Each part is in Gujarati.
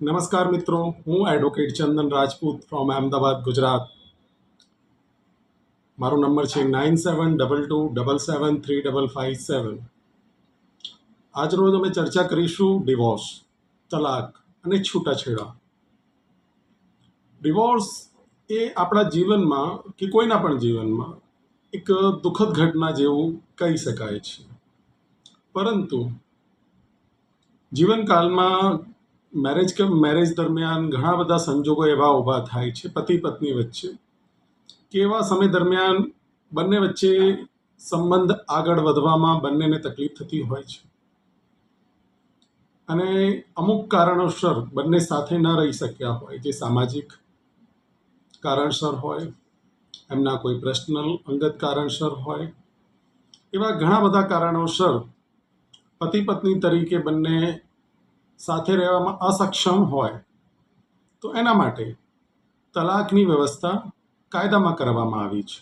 નમસ્કાર મિત્રો હું એડવોકેટ ચંદન રાજપૂત ફ્રોમ અહેમદાબાદ ગુજરાત મારો નંબર છે nine seven double two double seven three double five seven આજરોજ અમે ચર્ચા કરીશું ડિવોર્સ તલાક અને છૂટાછેડા ડિવોર્સ એ આપણા જીવનમાં કે કોઈના પણ જીવનમાં એક દુઃખદ ઘટના જેવું કહી શકાય છે પરંતુ જીવનકાળમાં મેરેજ કે મેરેજ દરમિયાન ઘણા બધા સંજોગો એવા ઊભા થાય છે, પતિ પત્ની વચ્ચે. કે એવા સમય દરમિયાન બંને વચ્ચે સંબંધ આગળ વધવામાં બંનેને તકલીફ થતી હોય છે. અને અમુક કારણોસર બંને સાથે ન રહી શક્યા હોય, જે સામાજિક કારણસર હોય, એમના કોઈ પર્સનલ અંગત કારણસર હોય, એવા ઘણા બધા કારણોસર પતિ પત્ની તરીકે બંને સાથે રહેવામાં અસક્ષમ હોય. તો એના માટે તલાકની વ્યવસ્થા કાયદામાં કરવામાં આવી છે.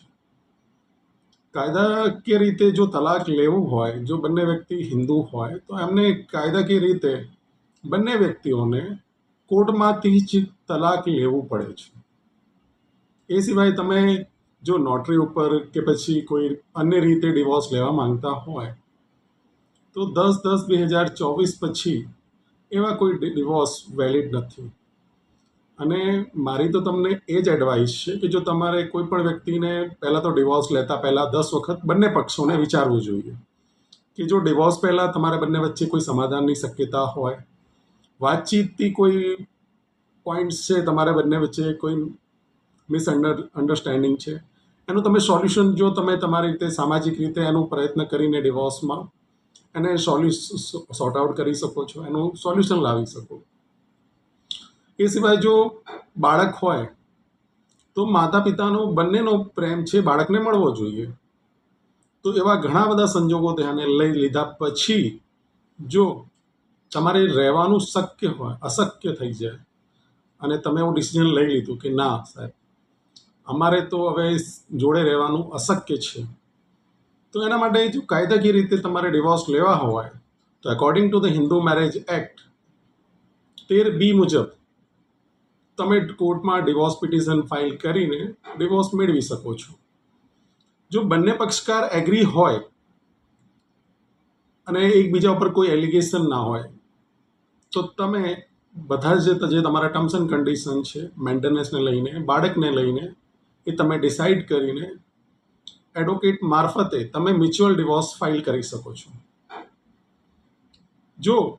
કાયદાકીય રીતે જો તલાક લેવું હોય, જો બંને વ્યક્તિ હિન્દુ હોય, તો એમને કાયદાકીય રીતે બંને વ્યક્તિઓને કોર્ટમાંથી જ તલાક લેવું પડે છે. એ સિવાય તમે જો નોટરી ઉપર કે પછી કોઈ અન્ય રીતે ડિવોર્સ લેવા માંગતા હોય, તો દસ દસ બે હજાર ચોવીસ પછી એવા કોઈ ડિવોર્સ વેલિડ નથી. અને મારી તો તમને એ જ એડવાઇસ છે કે જો તમારે કોઈ પણ વ્યક્તિને પહેલાં તો ડિવોર્સ લેતા પહેલાં દસ વખત બંને પક્ષોને વિચારવું જોઈએ. કે જો ડિવોર્સ પહેલાં તમારે બંને વચ્ચે કોઈ સમાધાનની શક્યતા હોય, વાતચીતથી કોઈ પોઈન્ટ્સ છે, તમારે બંને વચ્ચે કોઈ મિસઅન્ડર અન્ડરસ્ટેન્ડિંગ છે, એનું તમે સોલ્યુશન જો તમે તમારી રીતે સામાજિક રીતે એનો પ્રયત્ન કરીને ડિવોર્સમાં એને સોલ્યુશન સોર્ટ આઉટ કરી શકો છો, એનું સોલ્યુશન લાવી શકો. એ સિવાય જો બાળક હોય, તો માતા પિતાનો બંનેનો પ્રેમ છે બાળકને મળવો જોઈએ. તો એવા ઘણા બધા સંજોગો ધ્યાને લઈ લીધા પછી, જો તમારે રહેવાનું શક્ય હોય, અશક્ય થઈ જાય, અને તમે એવું ડિસિઝન લઈ લીધું કે ના સાહેબ, અમારે તો હવે જોડે રહેવાનું અશક્ય છે. તો એના માટે જો કાયદાકીય રીતે તમારે ડિવોર્સ લેવા હોય, તો according to the Hindu marriage act તેર બી મુજબ તમે કોર્ટમાં ડિવોર્સ પિટિશન ફાઇલ કરીને ડિવોર્સ મેળવી શકો છો. જો બંને પક્ષકાર એગ્રી હોય અને એકબીજા ઉપર કોઈ એલિગેશન ના હોય, તો તમે બધા જ જે તમારા ટર્મ્સ એન્ડ કન્ડિશન છે મેન્ટેનન્સને લઈને, બાળકને લઈને, એ તમે ડિસાઇડ કરીને એડવોકેટ મારફતે તમે મ્યુચ્યુઅલ ડિવોર્સ ફાઇલ કરી શકો છો. જો